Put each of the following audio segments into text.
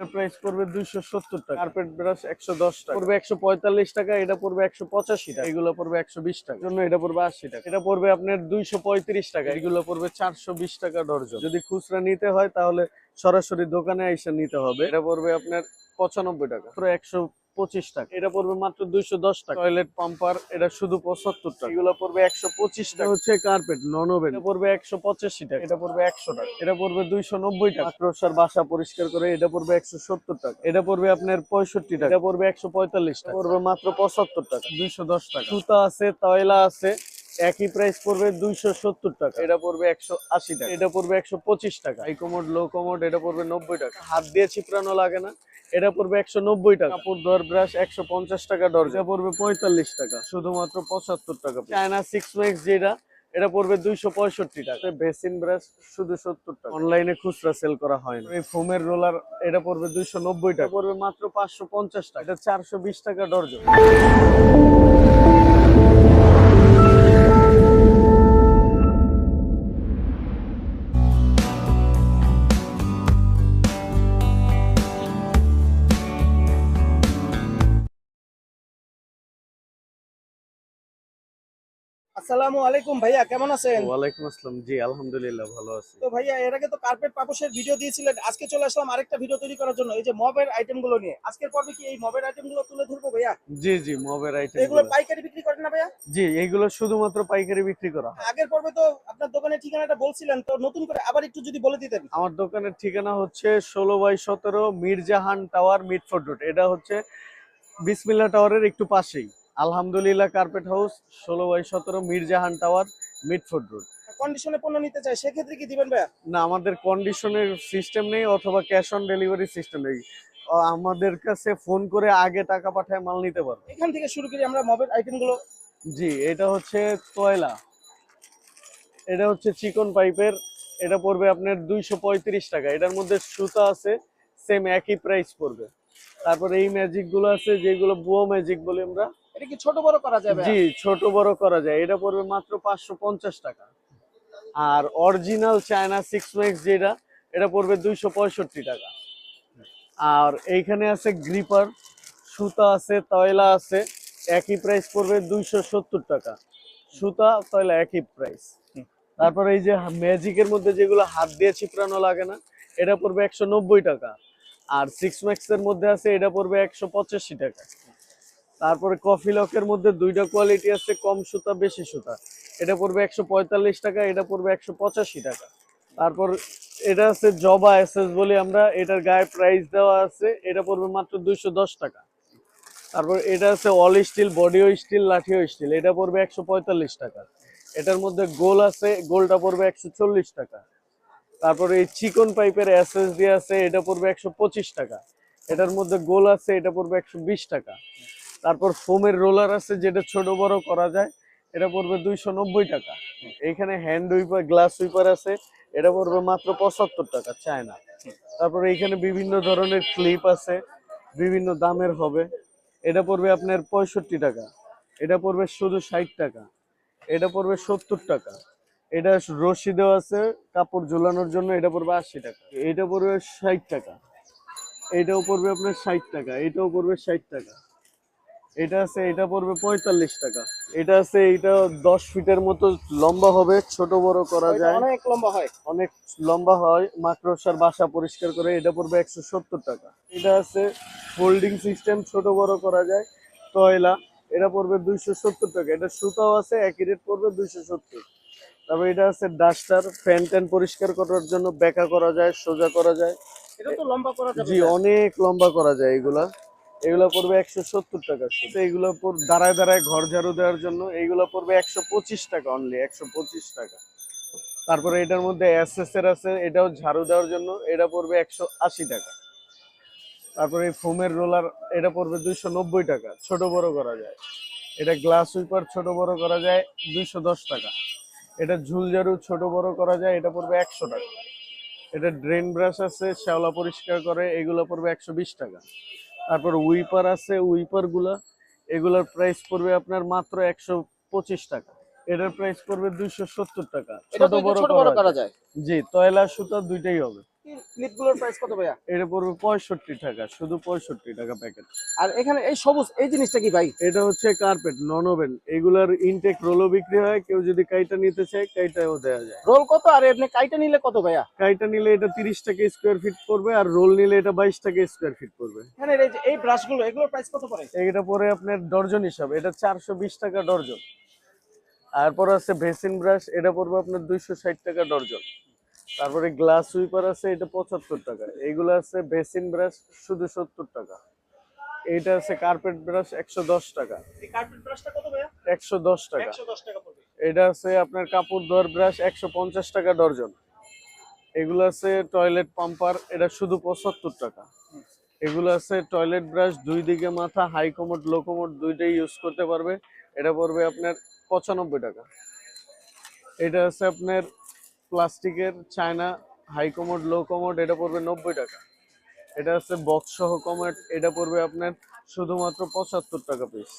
Price পড়বে দুইশো সত্তর টাকা। কার্পেট ব্রাশ একশো দশ টাকা। পড়বে একশো পঁয়তাল্লিশ টাকা এটা পড়বে একশো পঁচাশি টাকা। এগুলো পড়বে একশো বিশ টাকা। জন্য এটা পড়বে আশি টাকা। এটা পড়বে আপনার দুইশো পঁয়ত্রিশ টাকা। এগুলো পড়বে চারশো বিশ টাকা ডর্জন। যদি খুচরা নিতে হয় তাহলে সরাসরি দোকানে এসে নিতে হবে। এটা পড়বে আপনার পঁচানব্বই টাকা। পুরো একশো পঁচিশ টাকা। এটা পড়বে মাত্র দুইশো দশ টাকা। টয়লেট পাম্পার এটা শুধু পঁচাত্তর টাকা। এগুলো পড়বে একশো পঁচিশ টাকা। হচ্ছে কার্পেট নন ওভেন এটা পড়বে একশো পঁচাশি টাকা। এটা পড়বে একশো টাকা। এটা পড়বে দুইশো নব্বই টাকা। আক্রোশার বাসা পরিষ্কার করে এটা পড়বে একশো সত্তর টাকা। এটা পড়বে আপনার পঁয়ষট্টি টাকা। এটা পড়বে একশো পঁয়তাল্লিশ টাকা। পড়বে মাত্র পঁচাত্তর টাকা। দুইশো দশ টাকা। সুতা আছে তয়লা আছে। একই প্রাইস পড়বে দুইশো সত্তর টাকা। এটা পড়বে একশো আশি টাকা। এটা পড়বে একশো পঁচিশ টাকা। হাই কমোড লো কমোড এটা পড়বে নব্বই টাকা। হাত দিয়ে চিপড়ানো লাগে না। এটা পড়বে একশো নব্বই টাকা। কাপড় ধোয়ার ব্রাশ একশো পঞ্চাশ টাকা এটা পড়বে পঁয়তাল্লিশ টাকা। শুধুমাত্র পঁচাত্তর টাকা চায়না সিক্স ম্যাক্স যেটা এটা পড়বে দুইশো পঁয়ষট্টি টাকা। বেসিন ব্রাশ শুধু সত্তর টাকা। অনলাইনে খুচরা সেল করা হয় না। এই ফোমের রোলার এটা পড়বে দুইশো নব্বই টাকা। পড়বে মাত্র পাঁচশো পঞ্চাশ টাকা। এটা চারশো বিশ টাকা ডর্জন আসসালামু আলাইকুম ভাইয়া কেমন আছেন? ওয়ালাইকুম আসসালাম। জি আলহামদুলিল্লাহ ভালো আছি। তো ভাইয়া এর আগে তো কার্পেট পাপোশের ভিডিও দিয়েছিলেন আজকে চলে আসলাম আরেকটা ভিডিও তৈরি করার জন্য এই যে মবের আইটেমগুলো নিয়ে। আজকের পর্বে কি এই মবের আইটেমগুলো তুলে ধরবো ভাইয়া? জি জি মবের আইটেম এগুলো পাইকারি বিক্রি করেন না ভাইয়া? জি এইগুলো শুধুমাত্র পাইকারি বিক্রি করা আগের পর্বে তো আপনার দোকানের ঠিকানাটা বলছিলেন তো নতুন করে আবার একটু যদি বলে দিতেন। আমার দোকানের ঠিকানা হচ্ছে ষোলো বাই সতেরো মির্জাহান টাওয়ার মিটফোর্ড রোড। এটা হচ্ছে বিসমিল্লা টাওয়ারের একটু পাশেই। আলহামদুলিল্লাহ কার্পেট হাউস ষোলো বাই সতেরো মির্জাহান টাওয়ার মিটফোর্ড রোড কন্ডিশনে পণ্য নিতে চাই সেক্ষেত্রে কি দিবেন ভাইয়া? না আমাদের কন্ডিশনের সিস্টেম নেই অথবা ক্যাশ অন ডেলিভারি সিস্টেম নেই। আমাদের কাছে ফোন করে আগে টাকা পাঠায় মাল নিতে পারবে এখান থেকে শুরু করি আমরা মবের আইটেমগুলো জি এটা হচ্ছে তয়লা এটা হচ্ছে চিকন পাইপের এটা পড়বে আপনার দুইশো পঁয়ত্রিশ টাকা। এটার মধ্যে সুতা আছে সেম একই প্রাইস পড়বে। তারপর এই ম্যাজিকগুলো আছে যেগুলো বুয়ো ম্যাজিক বলি আমরা। এটা কি ছোট বড় করা যাবে? জি, ছোট বড় করা যায়। এটা পড়বে মাত্র পাঁচশো পঞ্চাশ টাকা। আর অরিজিনাল চায়না সিক্স ম্যাক্স যেটা, এটা পড়বে দুইশো পঁয়ষট্টি টাকা। আর এইখানে আছে গ্রিপার সুতা আছে, তয়লা আছে, একই প্রাইস পড়বে দুইশো সত্তর টাকা। সুতা, তয়লা, একই প্রাইস তারপর এই যে ম্যাজিকের মধ্যে যেগুলো হাত দিয়ে চিপড়ানো লাগে না, এটা পড়বে একশো নব্বই টাকা। আর সিক্স ম্যাক্স এর মধ্যে আছে, এটা পড়বে একশো পঁচাশি টাকা। তারপরে কফি লকের মধ্যে দুইটা কোয়ালিটি আছে, কম সুতা, বেশি সুতা। এটা পড়বে একশো পঁয়তাল্লিশ টাকা, এটা পড়বে একশো পঁচাশি টাকা। তারপর এটা আছে জবা এসএস বলি আমরা, এটার গায়ে প্রাইস দেওয়া আছে, এটা পড়বে মাত্র দুইশো দশ টাকা। তারপর এটা আছে অল স্টিল বডিও স্টিল লাঠিও স্টিল এটা পড়বে একশো পঁয়তাল্লিশ টাকা। এটার মধ্যে গোল আছে, গোলটা পড়বে একশো চল্লিশ টাকা। তারপরে এই চিকন পাইপের এসএস দিয়ে আছে, এটা পড়বে একশো পঁচিশ টাকা। এটার মধ্যে গোল আছে, এটা পড়বে একশো বিশ টাকা। তারপর ফোমের রোলার আছে, যেটা ছোট বড় করা যায়, এটা পড়বে দুইশো নব্বই টাকা। এখানে হ্যান্ড উইপার গ্লাস উইপার আছে, এটা পড়বে মাত্র পঁচাত্তর টাকা চায়না। তারপর এইখানে বিভিন্ন ধরনের ক্লিপ আছে, বিভিন্ন দামের হবে। এটা পড়বে আপনার পঁয়ষট্টি টাকা। এটা পড়বে শুধু ষাট টাকা। এটা পড়বে সত্তর টাকা। এটা রশি দেওয়া আছে, কাপড় ঝোলানোর জন্য এটা পড়বে আশি টাকা। এটা পড়বে ষাট টাকা। এটাও পড়বে আপনার ষাট টাকা। এটাও পড়বে ষাট টাকা। এটা আছে এটা পড়বে পঁয়তাল্লিশ টাকা। এটা আছে এটা দশ ফিটের মতো লম্বা হবে ছোট বড় করা যায়। অনেক লম্বা হয়। অনেক লম্বা হয় মাকড়সার বাসা পরিষ্কার করে এটা পড়বে একশো সত্তর টাকা। এটা আছে ফোল্ডিং সিস্টেম ছোট বড় করা যায়। তয়লা এটা পড়বে দুইশো সত্তর টাকা। এটা সুতাও আছে একই রেট পড়বে দুইশো সত্তর। তারপর এটা আছে ডাস্টার ফ্যান ট্যান পরিষ্কার করার জন্য বেকা করা যায় সোজা করা যায়। এটা তো লম্বা করা যাবে জি অনেক লম্বা করা যায় এগুলা। এগুলা পড়বে একশো সত্তর টাকা। শুধু এগুলো দাঁড়ায় দাঁড়ায় ঘর ঝাড়ু দেওয়ার জন্য এইগুলো পড়বে একশো পঁচিশ টাকা অনলি একশো পঁচিশ টাকা। তারপরে এটার মধ্যে এসএস এর আছে, এটাও ঝাড়ু দেওয়ার জন্য, এটা পড়বে একশো আশি টাকা। তারপরে এই ফোমের রোলার এটা পড়বে দুইশো নব্বই টাকা, ছোট বড় করা যায়। এটা গ্লাস উইপার ছোট বড় করা যায়, দুইশো দশ টাকা। এটা ঝুল ঝাড়ু ছোট বড় করা যায়, এটা পড়বে একশো টাকা। এটা ড্রেন ব্রাশ আছে, শ্যাওলা পরিষ্কার করে, এগুলো পড়বে একশো বিশ টাকা। তারপর উইপার আছে উইপারগুলা এগুলার প্রাইস পড়বে আপনার মাত্র একশো পঁচিশ টাকা। এটার প্রাইস পড়বে দুইশো সত্তর টাকা। ছোট বড় করা। যায়। জি তয়লা সুতা দুইটাই হবে। প্রাইস কত ভাইয়া? এটা পড়বে পঁয়ষট্টি টাকা শুধু পঁয়ষট্টি টাকা প্যাকেট আর এখানে এই সবুজ এই জিনিসটা কি ভাই? এটা হচ্ছে কার্পেট নন ওভেন এগুলার ইনটেক রোলও বিক্রি হয় কেউ যদি কাইটা নিতে চায় কাইটাও দেওয়া যায়। রোল কত? আর এমনি কাইটা নিলে কত ভাইয়া? কাইটা নিলে এটা তিরিশ টাকা স্কোয়ার ফিট পড়বে আর রোল নিলে এটা বাইশ টাকা স্কোয়ার ফিট পড়বে। এখানে এই যে এই ব্রাশগুলো এগুলোর প্রাইস কত পড়ে? এটা পরে আপনার ডর্জন হিসাবে এটা চারশো বিশ টাকা ডর্জন। তারপর আছে ভেসিন ব্রাশ এটা পড়বে আপনার দুইশো ষাট টাকা ডর্জন। তারপরে গ্লাস সুইপার আছে এটা পঁচাত্তর টাকা। এইগুলো আছে বেসিন ব্রাশ শুধু সত্তর টাকা। এইটা আছে কার্পেট ব্রাশ একশো দশ টাকা। একশো দশ টাকা। এটা আছে আপনার কাপড় ধোয়ার ব্রাশ একশো পঞ্চাশ টাকা ডর্জন। এগুলো আছে টয়লেট পাম্পার এটা শুধু পঁচাত্তর টাকা। এগুলো আছে টয়লেট ব্রাশ দুই দিকে মাথা হাই কমোড লো কমোড দুইটাই ইউজ করতে পারবে। এটা পড়বে আপনার পঁচানব্বই টাকা। এটা আছে আপনার প্লাস্টিকের China high commode low commode এটা পড়বে নব্বই টাকা। এটা আছে বক্স সহ কমোড এটা পড়বে আপনার শুধুমাত্র পঁচাত্তর টাকা পিস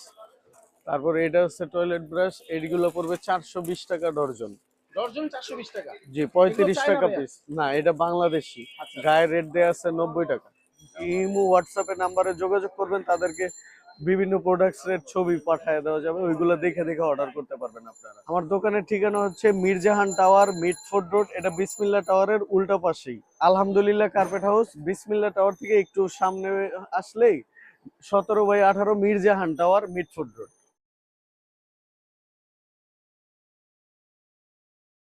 তারপরে এটা হচ্ছে টয়লেট ব্রাশ এইগুলো পড়বে চারশো বিশ টাকা ডর্জন। টাকা? জি পঁয়ত্রিশ টাকা পিস না এটা বাংলাদেশি। আচ্ছা। গায়ের রেট দেওয়া আছে নব্বই টাকা। ইমো হোয়াটসঅ্যাপে নাম্বারে যোগাযোগ করবেন তাদেরকে বিভিন্ন প্রোডাক্টস এর ছবি পাঠিয়ে দেওয়া যাবে, ওইগুলো দেখে দেখে অর্ডার করতে পারবেন আপনারা। আমার দোকানের ঠিকানা হচ্ছে মির্জাহান টাওয়ার মিটফোর্ড রোড, এটা বিসমিল্লা টাওয়ারের উল্টা পাশেই। আলহামদুলিল্লাহ, কার্পেট হাউস, বিসমিল্লা টাওয়ার থেকে একটু সামনে আসলেই সতেরো বাই আঠারো মির্জাহান টাওয়ার মিটফোর্ড রোড।